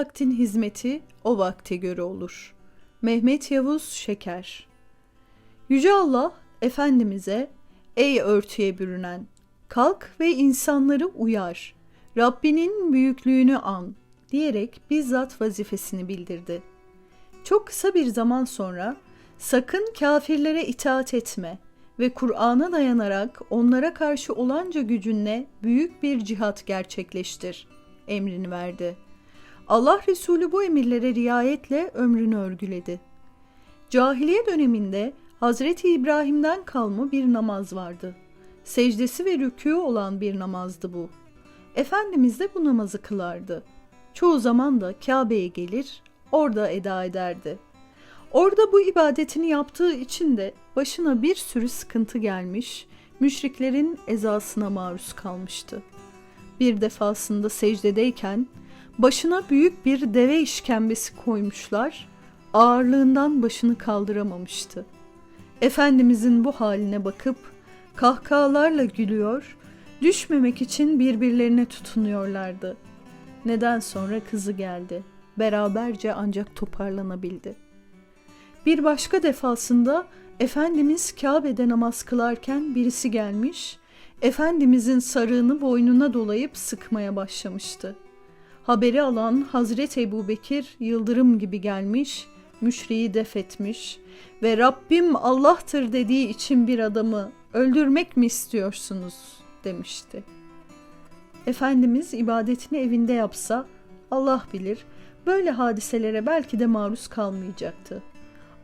vaktin hizmeti o vakte göre olur. Mehmet Yavuz Şeker Yüce Allah Efendimiz'e ey örtüye bürünen kalk ve insanları uyar. Rabbinin büyüklüğünü an diyerek bizzat vazifesini bildirdi. Çok kısa bir zaman sonra sakın kafirlere itaat etme ve Kur'an'a dayanarak onlara karşı olanca gücünle büyük bir cihat gerçekleştir emrini verdi. Allah Resulü bu emirlere riayetle ömrünü örgüledi. Cahiliye döneminde Hazreti İbrahim'den kalma bir namaz vardı. Secdesi ve rükû olan bir namazdı bu. Efendimiz de bu namazı kılardı. Çoğu zaman da Kabe'ye gelir, orada eda ederdi. Orada bu ibadetini yaptığı için de başına bir sürü sıkıntı gelmiş, müşriklerin ezasına maruz kalmıştı. Bir defasında secdedeyken başına büyük bir deve işkembesi koymuşlar, ağırlığından başını kaldıramamıştı. Efendimizin bu haline bakıp kahkahalarla gülüyor, düşmemek için birbirlerine tutunuyorlardı. Neden sonra kızı geldi. Beraberce ancak toparlanabildi. Bir başka defasında Efendimiz Kabe'de namaz kılarken birisi gelmiş, Efendimizin sarığını boynuna dolayıp sıkmaya başlamıştı. Haberi alan Hazreti Ebu Bekir yıldırım gibi gelmiş, müşriyi def etmiş ve Rabbim Allah'tır dediği için bir adamı öldürmek mi istiyorsunuz demişti. Efendimiz ibadetini evinde yapsa Allah bilir böyle hadiselere belki de maruz kalmayacaktı.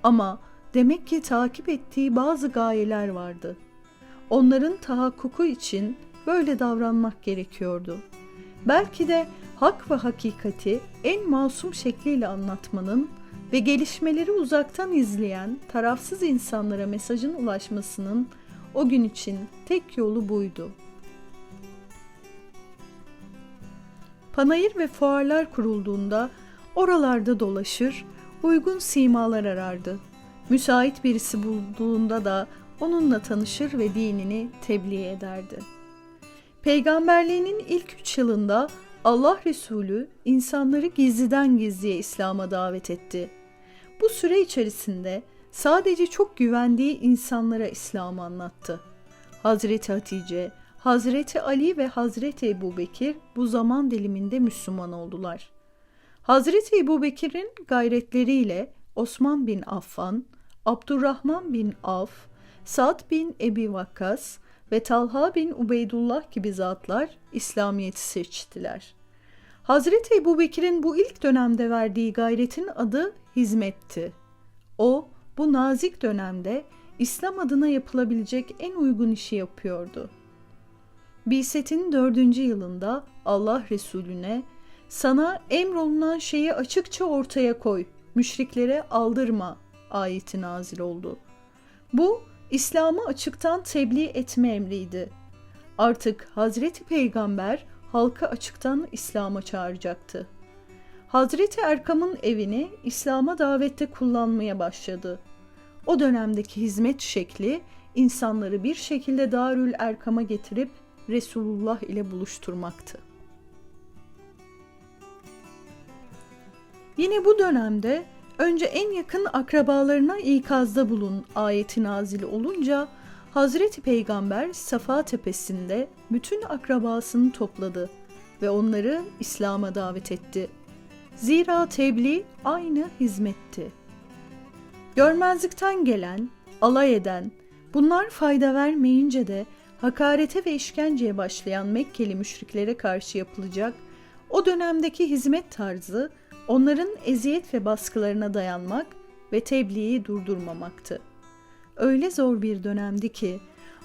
Ama demek ki takip ettiği bazı gayeler vardı. Onların tahakkuku için böyle davranmak gerekiyordu. Belki de hak ve hakikati en masum şekliyle anlatmanın ve gelişmeleri uzaktan izleyen tarafsız insanlara mesajın ulaşmasının o gün için tek yolu buydu. Panayır ve fuarlar kurulduğunda oralarda dolaşır, uygun simalar arardı. Müsait birisi bulduğunda da onunla tanışır ve dinini tebliğ ederdi. Peygamberliğinin ilk üç yılında Allah Resulü insanları gizliden gizliye İslam'a davet etti. Bu süre içerisinde sadece çok güvendiği insanlara İslam'ı anlattı. Hazreti Hatice, Hazreti Ali ve Hazreti Ebu Bekir bu zaman diliminde Müslüman oldular. Hazreti Ebu Bekir'in gayretleriyle Osman bin Affan, Abdurrahman bin Af, Sa'd bin Ebi Vakkas ve Talha bin Ubeydullah gibi zatlar İslamiyet'i seçtiler. Hazreti Ebu Bekir'in bu ilk dönemde verdiği gayretin adı hizmetti. O bu nazik dönemde İslam adına yapılabilecek en uygun işi yapıyordu. Biset'in dördüncü yılında Allah Resulüne sana emrolunan şeyi açıkça ortaya koy, müşriklere aldırma ayeti nazil oldu. Bu İslam'ı açıktan tebliğ etme emriydi. Artık Hazreti Peygamber halkı açıktan İslam'a çağıracaktı. Hazreti Erkam'ın evini İslam'a davette kullanmaya başladı. O dönemdeki hizmet şekli insanları bir şekilde Darül Erkam'a getirip Resulullah ile buluşturmaktı. Yine bu dönemde önce en yakın akrabalarına ikazda bulun ayeti nazil olunca Hazreti Peygamber Safa tepesinde bütün akrabasını topladı ve onları İslam'a davet etti. Zira tebliğ aynı hizmetti. Görmezlikten gelen, alay eden, bunlar fayda vermeyince de hakarete ve işkenceye başlayan Mekkeli müşriklere karşı yapılacak o dönemdeki hizmet tarzı onların eziyet ve baskılarına dayanmak ve tebliği durdurmamaktı. Öyle zor bir dönemdi ki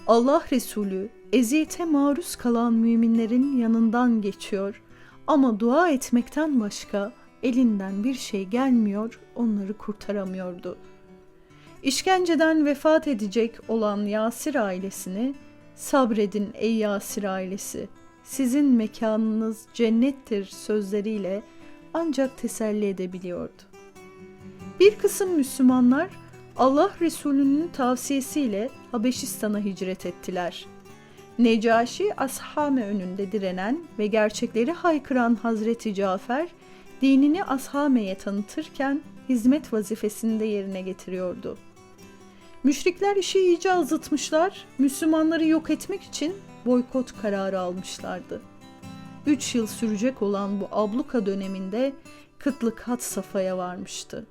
Allah Resulü eziyete maruz kalan müminlerin yanından geçiyor ama dua etmekten başka elinden bir şey gelmiyor, onları kurtaramıyordu. İşkenceden vefat edecek olan Yasir ailesini sabredin ey Yasir ailesi, sizin mekanınız cennettir sözleriyle ancak teselli edebiliyordu. Bir kısım Müslümanlar Allah Resulü'nün tavsiyesiyle Habeşistan'a hicret ettiler. Necaşi ashame önünde direnen ve gerçekleri haykıran Hazreti Cafer dinini ashameye tanıtırken hizmet vazifesini de yerine getiriyordu. Müşrikler işi iyice azıtmışlar, Müslümanları yok etmek için boykot kararı almışlardı. Üç yıl sürecek olan bu abluka döneminde kıtlık hat safhaya varmıştı.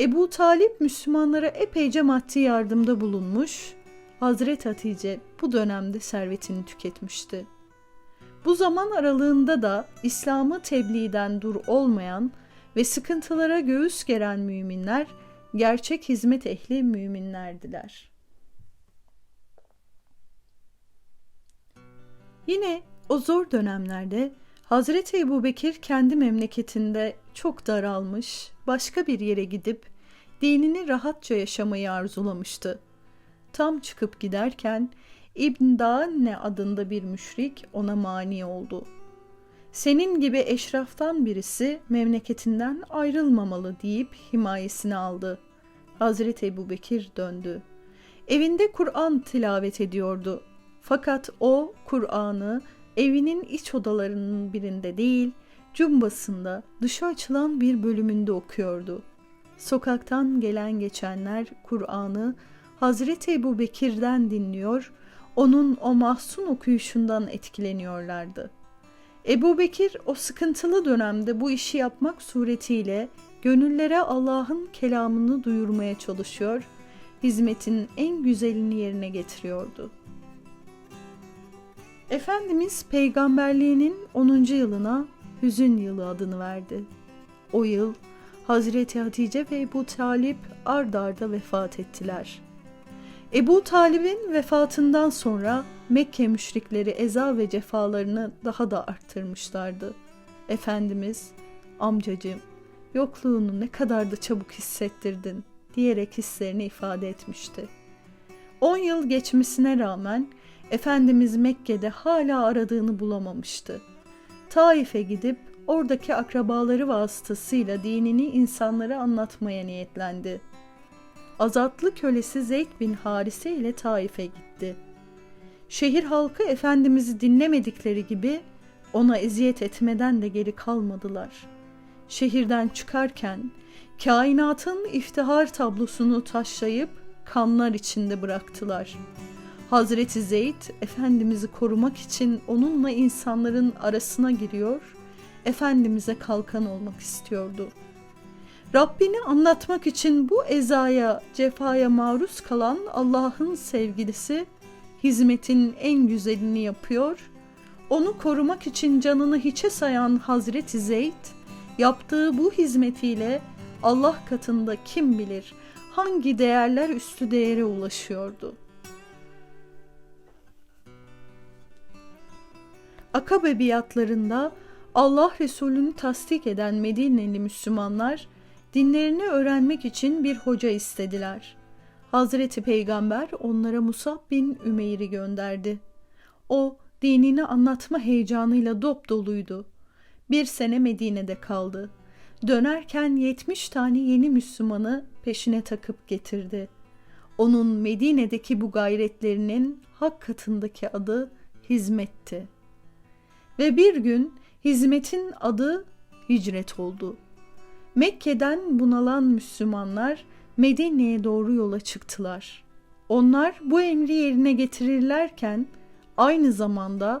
Ebu Talip Müslümanlara epeyce maddi yardımda bulunmuş, Hazret Hatice bu dönemde servetini tüketmişti. Bu zaman aralığında da İslam'ı tebliğden dur olmayan ve sıkıntılara göğüs geren müminler gerçek hizmet ehli müminlerdiler. Yine o zor dönemlerde Hazreti Ebu Bekir kendi memleketinde çok daralmış, başka bir yere gidip dinini rahatça yaşamayı arzulamıştı. Tam çıkıp giderken İbn Dağne adında bir müşrik ona mani oldu. Senin gibi eşraftan birisi memleketinden ayrılmamalı deyip himayesini aldı. Hazreti Ebu Bekir döndü. Evinde Kur'an tilavet ediyordu. Fakat o Kur'an'ı evinin iç odalarının birinde değil, cumbasında dışa açılan bir bölümünde okuyordu. Sokaktan gelen geçenler Kur'an'ı Hazreti Ebu Bekir'den dinliyor, onun o mahzun okuyuşundan etkileniyorlardı. Ebu Bekir o sıkıntılı dönemde bu işi yapmak suretiyle gönüllere Allah'ın kelamını duyurmaya çalışıyor, hizmetin en güzelini yerine getiriyordu. Efendimiz peygamberliğinin 10. yılına Hüzün yılı adını verdi. O yıl Hazreti Hatice ve Ebu Talip ard arda vefat ettiler. Ebu Talib'in vefatından sonra Mekke müşrikleri eza ve cefalarını daha da arttırmışlardı. Efendimiz, amcacığım, yokluğunu ne kadar da çabuk hissettirdin diyerek hislerini ifade etmişti. On yıl geçmesine rağmen Efendimiz Mekke'de hala aradığını bulamamıştı. Taif'e gidip oradaki akrabaları vasıtasıyla dinini insanlara anlatmaya niyetlendi. Azatlı kölesi Zeyd bin Harise ile Taif'e gitti. Şehir halkı Efendimiz'i dinlemedikleri gibi ona eziyet etmeden de geri kalmadılar. Şehirden çıkarken kainatın iftihar tablosunu taşlayıp kanlar içinde bıraktılar.'' Hazreti Zeyd Efendimiz'i korumak için onunla insanların arasına giriyor, Efendimiz'e kalkan olmak istiyordu. Rabbini anlatmak için bu ezaya, cefaya maruz kalan Allah'ın sevgilisi hizmetin en güzelini yapıyor, onu korumak için canını hiçe sayan Hazreti Zeyd, yaptığı bu hizmetiyle Allah katında kim bilir hangi değerler üstü değere ulaşıyordu.'' Akabe biatlarında Allah Resulü'nü tasdik eden Medineli Müslümanlar dinlerini öğrenmek için bir hoca istediler. Hazreti Peygamber onlara Musab bin Ümeyr'i gönderdi. O dinini anlatma heyecanıyla dop doluydu. Bir sene Medine'de kaldı. Dönerken yetmiş tane yeni Müslümanı peşine takıp getirdi. Onun Medine'deki bu gayretlerinin hak katındaki adı hizmetti.'' Ve bir gün hizmetin adı hicret oldu. Mekke'den bunalan Müslümanlar Medine'ye doğru yola çıktılar. Onlar bu emri yerine getirirlerken aynı zamanda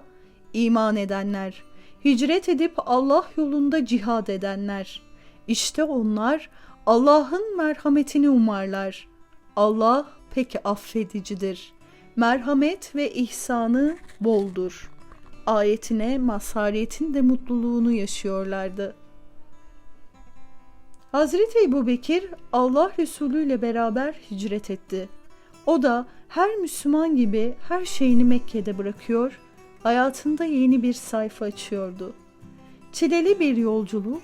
iman edenler, hicret edip Allah yolunda cihad edenler, işte onlar Allah'ın merhametini umarlar. Allah pek affedicidir. Merhamet ve ihsanı boldur.'' Ayetine mazhariyetin de mutluluğunu yaşıyorlardı. Hazreti Ebu Bekir Allah Resulü ile beraber hicret etti. O da her Müslüman gibi her şeyini Mekke'de bırakıyor, hayatında yeni bir sayfa açıyordu. Çileli bir yolculuk,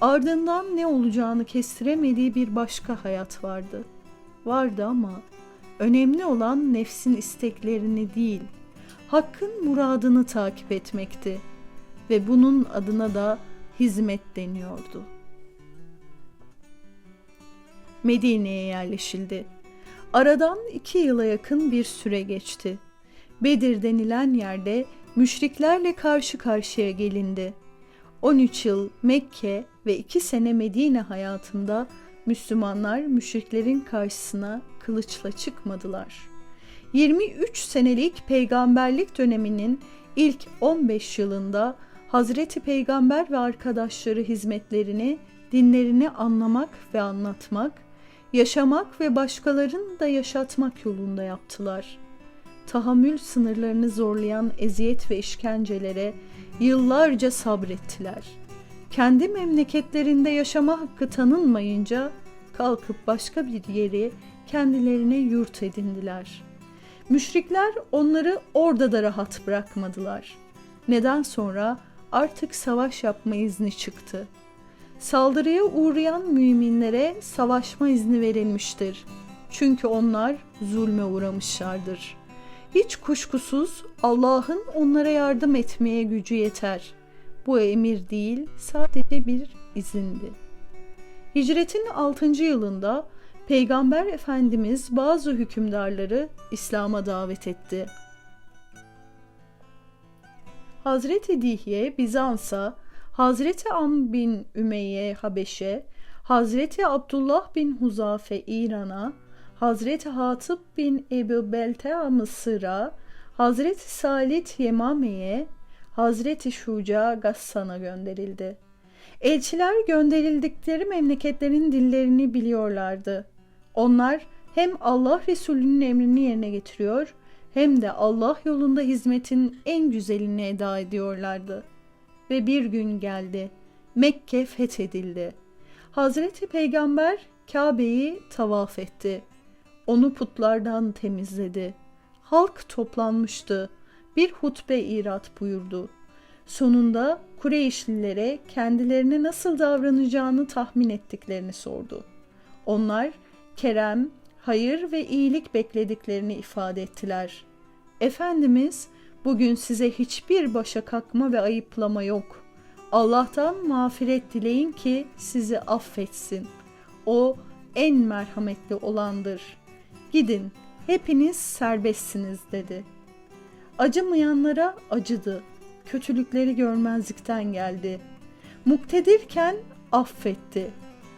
ardından ne olacağını kestiremediği bir başka hayat vardı. Vardı ama önemli olan nefsin isteklerini değil, Hakk'ın muradını takip etmekti ve bunun adına da hizmet deniyordu. Medine'ye yerleşildi. Aradan iki yıla yakın bir süre geçti. Bedir denilen yerde müşriklerle karşı karşıya gelindi. 13 yıl Mekke, ve iki sene Medine hayatında Müslümanlar müşriklerin karşısına kılıçla çıkmadılar. 23 senelik peygamberlik döneminin ilk 15 yılında Hazreti Peygamber ve arkadaşları hizmetlerini, dinlerini anlamak ve anlatmak, yaşamak ve başkalarını da yaşatmak yolunda yaptılar. Tahammül sınırlarını zorlayan eziyet ve işkencelere yıllarca sabrettiler. Kendi memleketlerinde yaşama hakkı tanınmayınca kalkıp başka bir yeri kendilerine yurt edindiler. Müşrikler onları orada da rahat bırakmadılar. Neden sonra artık savaş yapma izni çıktı. Saldırıya uğrayan müminlere savaşma izni verilmiştir. Çünkü onlar zulme uğramışlardır. Hiç kuşkusuz Allah'ın onlara yardım etmeye gücü yeter. Bu emir değil, sadece bir izindi. Hicretin 6. yılında Peygamber Efendimiz bazı hükümdarları İslam'a davet etti. Hazreti Dihye Bizans'a, Hazreti Am bin Ümeyye Habeş'e, Hazreti Abdullah bin Huzafe İran'a, Hazreti Hatip bin Ebu Beltea Mısır'a, Hazreti Salit Yemame'ye, Hazreti Şuca Gassan'a gönderildi. Elçiler gönderildikleri memleketlerin dillerini biliyorlardı. Onlar hem Allah Resulü'nün emrini yerine getiriyor hem de Allah yolunda hizmetin en güzelini eda ediyorlardı. Ve bir gün geldi. Mekke fethedildi. Hazreti Peygamber Kabe'yi tavaf etti. Onu putlardan temizledi. Halk toplanmıştı. Bir hutbe irat buyurdu. Sonunda Kureyşlilere kendilerine nasıl davranacağını tahmin ettiklerini sordu. Onlar kerem, hayır ve iyilik beklediklerini ifade ettiler. Efendimiz bugün size hiçbir başa kalkma ve ayıplama yok. Allah'tan mağfiret dileyin ki sizi affetsin. O en merhametli olandır. Gidin, hepiniz serbestsiniz dedi. Acımayanlara acıdı. Kötülükleri görmezlikten geldi. Muktedirken affetti.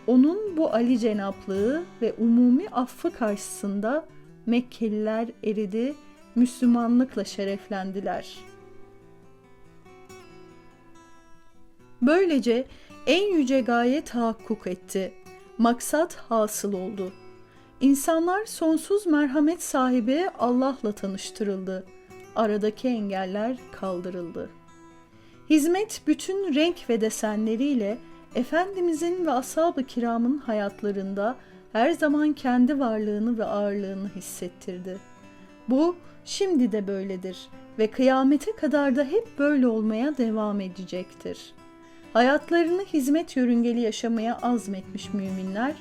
Onun bu Ali cenaplığı ve umumi affı karşısında Mekkeliler eridi, Müslümanlıkla şereflendiler. Böylece en yüce gaye tahakkuk etti. Maksat hasıl oldu. İnsanlar sonsuz merhamet sahibi Allah'la tanıştırıldı. Aradaki engeller kaldırıldı. Hizmet bütün renk ve desenleriyle Efendimizin ve ashab-ı kiramın hayatlarında her zaman kendi varlığını ve ağırlığını hissettirdi. Bu şimdi de böyledir ve kıyamete kadar da hep böyle olmaya devam edecektir. Hayatlarını hizmet yörüngeli yaşamaya azmetmiş müminler,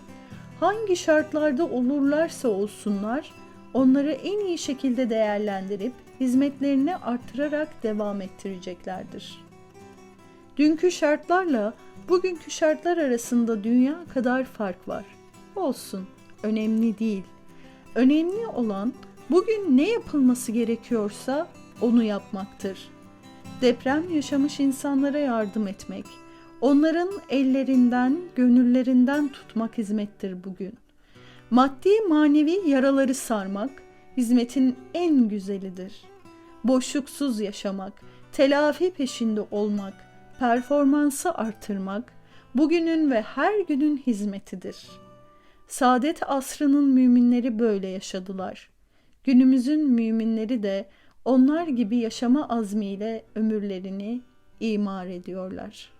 hangi şartlarda olurlarsa olsunlar, onları en iyi şekilde değerlendirip hizmetlerini artırarak devam ettireceklerdir. Dünkü şartlarla bugünkü şartlar arasında dünya kadar fark var. Olsun, önemli değil. Önemli olan bugün ne yapılması gerekiyorsa onu yapmaktır. Deprem yaşamış insanlara yardım etmek, onların ellerinden, gönüllerinden tutmak hizmettir bugün. Maddi manevi yaraları sarmak hizmetin en güzelidir. Boşluksuz yaşamak, telafi peşinde olmak, performansı artırmak bugünün ve her günün hizmetidir. Saadet asrının müminleri böyle yaşadılar. Günümüzün müminleri de onlar gibi yaşama azmiyle ömürlerini imar ediyorlar.''